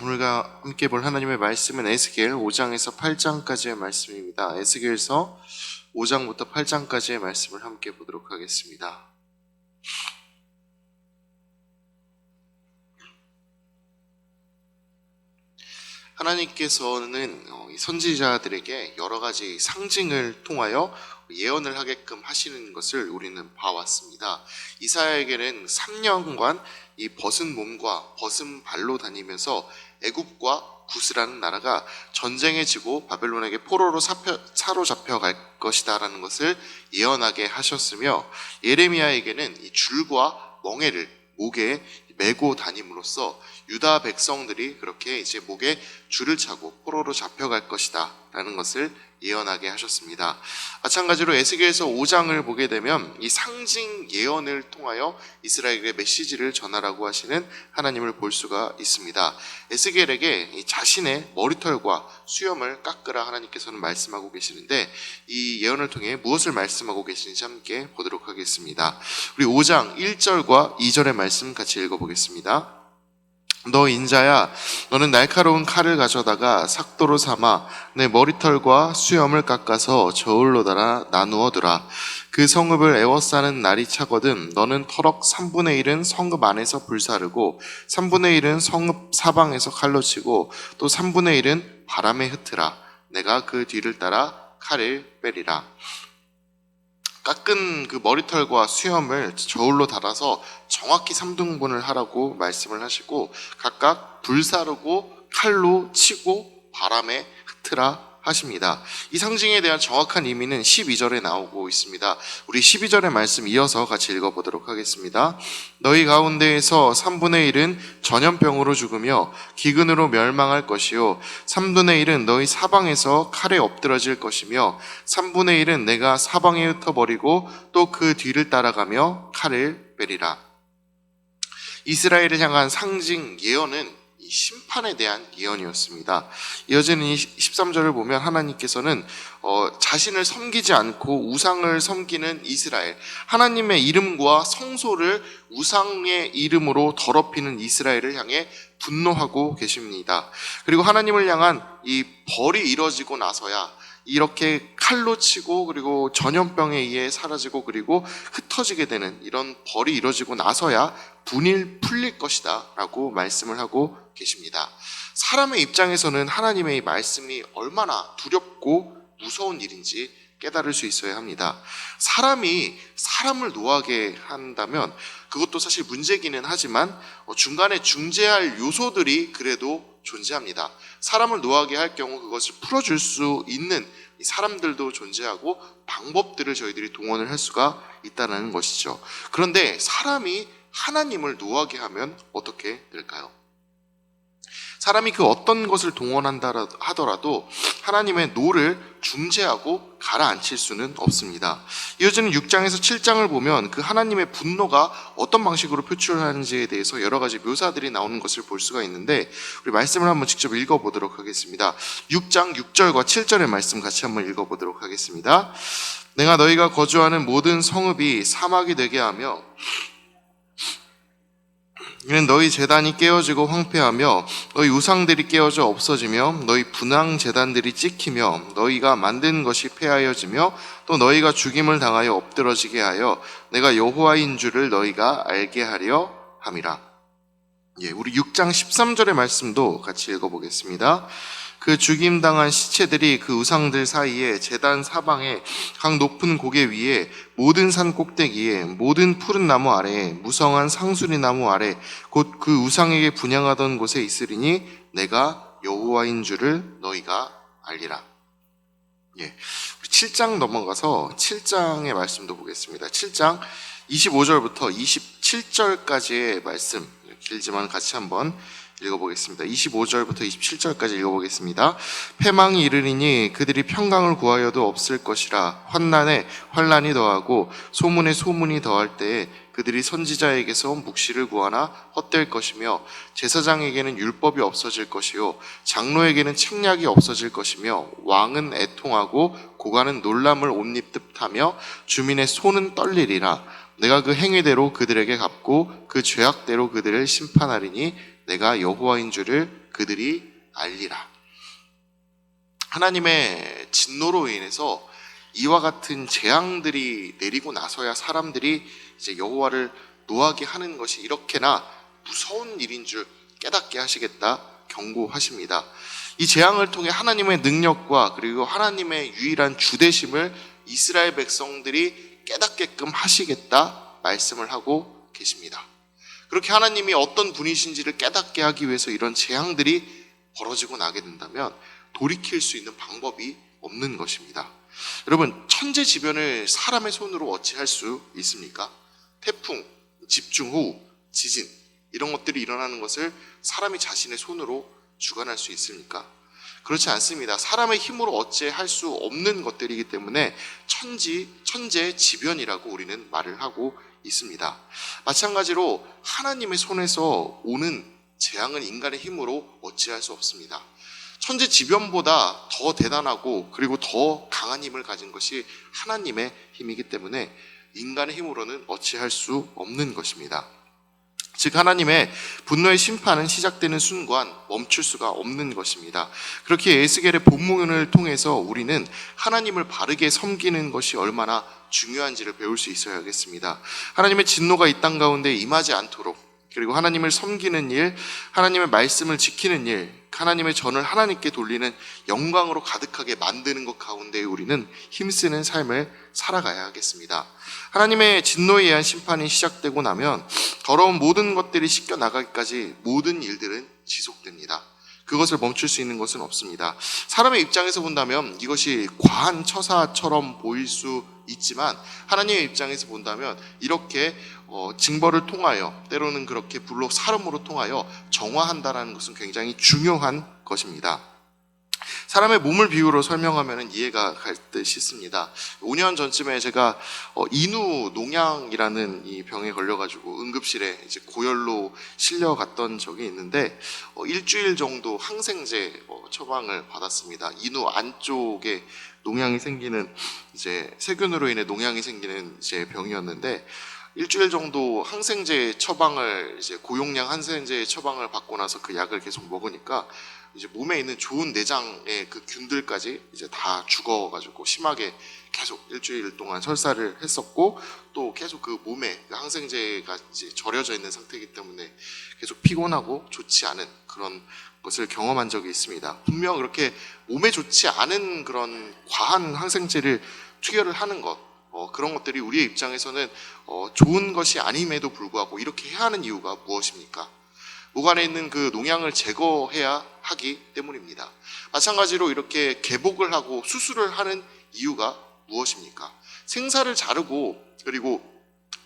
오늘과 함께 볼 하나님의 말씀은 에스겔 5장에서 8장까지의 말씀입니다. 에스겔서 5장부터 8장까지의 말씀을 함께 보도록 하겠습니다. 하나님께서는 어, 이 선지자들에게 여러 가지 상징을 통하여 예언을 하게끔 하시는 것을 우리는 봐왔습니다. 이사야에게는 3년간 이 벗은 몸과 벗은 발로 다니면서 애굽과 구스라는 나라가 전쟁에 지고 바벨론에게 포로로 사표, 사로잡혀 갈 것이다라는 것을 예언하게 하셨으며 예레미야에게는 이 줄과 멍에를 목에 메고 다님으로써 유다 백성들이 그렇게 이제 목에 줄을 차고 포로로 잡혀갈 것이다 라는 것을 예언하게 하셨습니다. 마찬가지로 에스겔서 5장을 보게 되면 이 상징 예언을 통하여 이스라엘에게 메시지를 전하라고 하시는 하나님을 볼 수가 있습니다. 에스겔에게 이 자신의 머리털과 수염을 깎으라 하나님께서는 말씀하고 계시는데 이 예언을 통해 무엇을 말씀하고 계시는지 함께 보도록 하겠습니다. 우리 5장 1절과 2절의 말씀 같이 읽어보겠습니다. 너 인자야 너는 날카로운 칼을 가져다가 삭도로 삼아 내 머리털과 수염을 깎아서 저울로 달아 나누어 두라. 그 성읍을 에워싸는 날이 차거든 너는 터럭 3분의 1은 성읍 안에서 불사르고 3분의 1은 성읍 사방에서 칼로 치고 또 3분의 1은 바람에 흩으라. 내가 그 뒤를 따라 칼을 빼리라 깎은 그 머리털과 수염을 저울로 달아서 정확히 3등분을 하라고 말씀을 하시고 각각 불사르고 칼로 치고 바람에 흩으라 하십니다. 이 상징에 대한 정확한 의미는 12절에 나오고 있습니다. 우리 12절의 말씀 이어서 같이 읽어보도록 하겠습니다. 너희 가운데에서 3분의 1은 전염병으로 죽으며 기근으로 멸망할 것이요 3분의 1은 너희 사방에서 칼에 엎드러질 것이며 3분의 1은 내가 사방에 흩어버리고 또 그 뒤를 따라가며 칼을 빼리라. 이스라엘을 향한 상징 예언은 이 심판에 대한 예언이었습니다. 이어지는 이 13절을 보면 하나님께서는 어, 자신을 섬기지 않고 우상을 섬기는 이스라엘, 하나님의 이름과 성소를 우상의 이름으로 더럽히는 이스라엘을 향해 분노하고 계십니다. 그리고 하나님을 향한 이 벌이 이뤄지고 나서야 이렇게 칼로 치고 그리고 전염병에 의해 사라지고 그리고 흩어지게 되는 이런 벌이 이루어지고 나서야 분일 풀릴 것이다 라고 말씀을 하고 계십니다. 사람의 입장에서는 하나님의 이 말씀이 얼마나 두렵고 무서운 일인지 깨달을 수 있어야 합니다. 사람이 사람을 노하게 한다면 그것도 사실 문제기는 하지만 어, 중간에 중재할 요소들이 그래도 존재합니다. 사람을 노하게 할 경우 그것을 풀어줄 수 있는 이 사람들도 존재하고 방법들을 저희들이 동원을 할 수가 있다는 것이죠. 그런데 사람이 하나님을 노하게 하면 어떻게 될까요? 사람이 그 어떤 것을 동원한다 하더라도 하나님의 노를 중재하고 가라앉힐 수는 없습니다. 이어지는 6장에서 7장을 보면 그 하나님의 분노가 어떤 방식으로 표출하는지에 대해서 여러 가지 묘사들이 나오는 것을 볼 수가 있는데 우리 말씀을 한번 직접 읽어보도록 하겠습니다. 6장 6절과 7절의 말씀 같이 한번 읽어보도록 하겠습니다. 내가 너희가 거주하는 모든 성읍이 사막이 되게 하며 이는 너희 재단이 깨어지고 황폐하며 너희 우상들이 깨어져 없어지며 너희 분황 재단들이 찍히며 너희가 만든 것이 폐하여지며 또 너희가 죽임을 당하여 엎드러지게 하여 내가 여호와인 줄을 너희가 알게 하려 함이라. 예, 우리 6장 13절의 말씀도 같이 읽어보겠습니다. 그 죽임 당한 시체들이 그 우상들 사이에 재단 사방에 각 높은 고개 위에 모든 산 꼭대기에 모든 푸른 나무 아래에 무성한 상수리 나무 아래 곧 그 우상에게 분양하던 곳에 있으리니 내가 여호와인 줄을 너희가 알리라. 예. 우리 7장 넘어가서 7장의 말씀도 보겠습니다. 7장 25절부터 27절까지의 말씀 길지만 같이 한번 읽어보겠습니다. 25절부터 27절까지 읽어보겠습니다. 패망이 이르리니 그들이 평강을 구하여도 없을 것이라 환난에 환난이 더하고 소문에 소문이 더할 때에 그들이 선지자에게서 묵시를 구하나 헛될 것이며 제사장에게는 율법이 없어질 것이요 장로에게는 책략이 없어질 것이며 왕은 애통하고 고관은 놀람을 옷 입듯하며 주민의 손은 떨리리라 내가 그 행위대로 그들에게 갚고 그 죄악대로 그들을 심판하리니 내가 여호와인 줄을 그들이 알리라. 하나님의 진노로 인해서 이와 같은 재앙들이 내리고 나서야 사람들이 이제 여호와를 노하게 하는 것이 이렇게나 무서운 일인 줄 깨닫게 하시겠다 경고하십니다. 이 재앙을 통해 하나님의 능력과 그리고 하나님의 유일한 주대심을 이스라엘 백성들이 깨닫게끔 하시겠다 말씀을 하고 계십니다. 그렇게 하나님이 어떤 분이신지를 깨닫게 하기 위해서 이런 재앙들이 벌어지고 나게 된다면 돌이킬 수 있는 방법이 없는 것입니다. 여러분, 천재지변을 사람의 손으로 어찌할 수 있습니까? 태풍, 집중호우, 지진 이런 것들이 일어나는 것을 사람이 자신의 손으로 주관할 수 있습니까? 그렇지 않습니다. 사람의 힘으로 어찌 할 수 없는 것들이기 때문에 천지, 천재 지변이라고 우리는 말을 하고 있습니다. 마찬가지로 하나님의 손에서 오는 재앙은 인간의 힘으로 어찌할 수 없습니다. 천재 지변보다 더 대단하고 그리고 더 강한 힘을 가진 것이 하나님의 힘이기 때문에 인간의 힘으로는 어찌할 수 없는 것입니다. 즉 하나님의 분노의 심판은 시작되는 순간 멈출 수가 없는 것입니다. 그렇게 에스겔의 본문을 통해서 우리는 하나님을 바르게 섬기는 것이 얼마나 중요한지를 배울 수 있어야겠습니다. 하나님의 진노가 이 땅 가운데 임하지 않도록 그리고 하나님을 섬기는 일, 하나님의 말씀을 지키는 일, 하나님의 전을 하나님께 돌리는 영광으로 가득하게 만드는 것 가운데 우리는 힘쓰는 삶을 살아가야 하겠습니다. 하나님의 진노에 의한 심판이 시작되고 나면 더러운 모든 것들이 씻겨 나가기까지 모든 일들은 지속됩니다. 그것을 멈출 수 있는 것은 없습니다. 사람의 입장에서 본다면 이것이 과한 처사처럼 보일 수 있지만 하나님의 입장에서 본다면 이렇게 어, 징벌을 통하여 때로는 그렇게 불로 사름으로 통하여 정화한다라는 것은 굉장히 중요한 것입니다. 사람의 몸을 비유로 설명하면 이해가 갈 듯 싶습니다. 5년 전쯤에 제가 어, 인후 농양이라는 이 병에 걸려가지고 응급실에 이제 고열로 실려갔던 적이 있는데 어, 일주일 정도 항생제 어, 처방을 받았습니다. 인후 안쪽에 농양이 생기는 이제 세균으로 인해 농양이 생기는 이제 병이었는데 일주일 정도 항생제 처방을 이제 고용량 항생제 처방을 받고 나서 그 약을 계속 먹으니까 이제 몸에 있는 좋은 내장의 그 균들까지 이제 다 죽어가지고 심하게 계속 일주일 동안 설사를 했었고 또 계속 그 몸에 그 항생제가 이제 절여져 있는 상태이기 때문에 계속 피곤하고 좋지 않은 그런 것을 경험한 적이 있습니다. 분명 그렇게 몸에 좋지 않은 그런 과한 항생제를 투여를 하는 것 어, 그런 것들이 우리의 입장에서는 어, 좋은 것이 아님에도 불구하고 이렇게 해야 하는 이유가 무엇입니까? 목 안에 있는 그 농양을 제거해야 하기 때문입니다. 마찬가지로 이렇게 개복을 하고 수술을 하는 이유가 무엇입니까? 생사를 자르고 그리고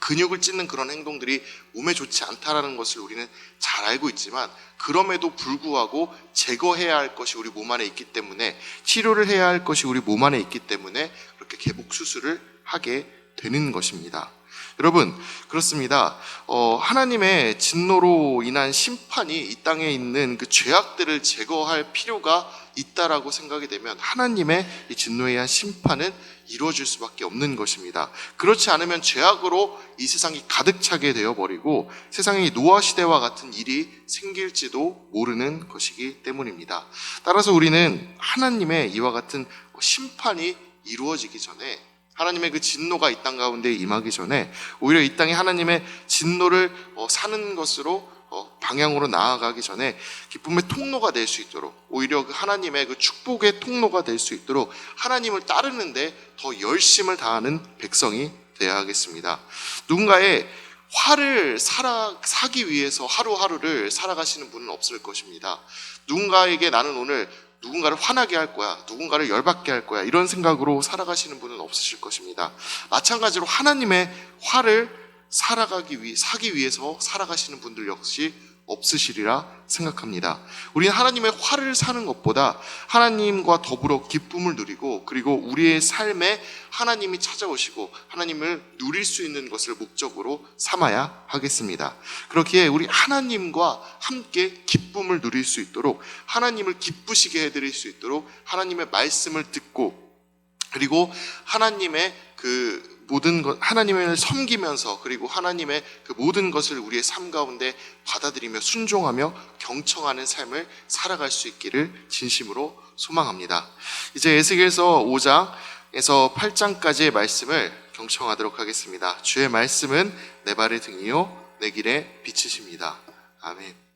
근육을 찢는 그런 행동들이 몸에 좋지 않다라는 것을 우리는 잘 알고 있지만 그럼에도 불구하고 제거해야 할 것이 우리 몸 안에 있기 때문에 치료를 해야 할 것이 우리 몸 안에 있기 때문에 그렇게 개복 수술을 하게 되는 것입니다. 여러분 그렇습니다. 어, 하나님의 진노로 인한 심판이 이 땅에 있는 그 죄악들을 제거할 필요가 있다라고 생각이 되면 하나님의 이 진노에 의한 심판은 이루어질 수밖에 없는 것입니다. 그렇지 않으면 죄악으로 이 세상이 가득 차게 되어 버리고 세상이 노아 시대와 같은 일이 생길지도 모르는 것이기 때문입니다. 따라서 우리는 하나님의 이와 같은 심판이 이루어지기 전에 하나님의 그 진노가 이 땅 가운데 임하기 전에 오히려 이 땅에 하나님의 진노를 어, 사는 것으로 어, 방향으로 나아가기 전에 기쁨의 통로가 될 수 있도록 오히려 그 하나님의 그 축복의 통로가 될 수 있도록 하나님을 따르는데 더 열심을 다하는 백성이 되어야 하겠습니다. 누군가의 화를 살아, 사기 위해서 하루하루를 살아가시는 분은 없을 것입니다. 누군가에게 나는 오늘 누군가를 화나게 할 거야, 누군가를 열받게 할 거야, 이런 생각으로 살아가시는 분은 없으실 것입니다. 마찬가지로 하나님의 화를 살아가기 위, 사기 위해서 살아가시는 분들 역시 없으시리라 생각합니다. 우리는 하나님의 화를 사는 것보다 하나님과 더불어 기쁨을 누리고 그리고 우리의 삶에 하나님이 찾아오시고 하나님을 누릴 수 있는 것을 목적으로 삼아야 하겠습니다. 그렇기에 우리 하나님과 함께 기쁨을 누릴 수 있도록 하나님을 기쁘시게 해드릴 수 있도록 하나님의 말씀을 듣고 그리고 하나님의 그 모든 것 하나님을 섬기면서 그리고 하나님의 그 모든 것을 우리의 삶 가운데 받아들이며 순종하며 경청하는 삶을 살아갈 수 있기를 진심으로 소망합니다. 이제 에스겔서 5장에서 8장까지의 말씀을 경청하도록 하겠습니다. 주의 말씀은 내 발의 등이요 내 길의 빛이십니다. 아멘.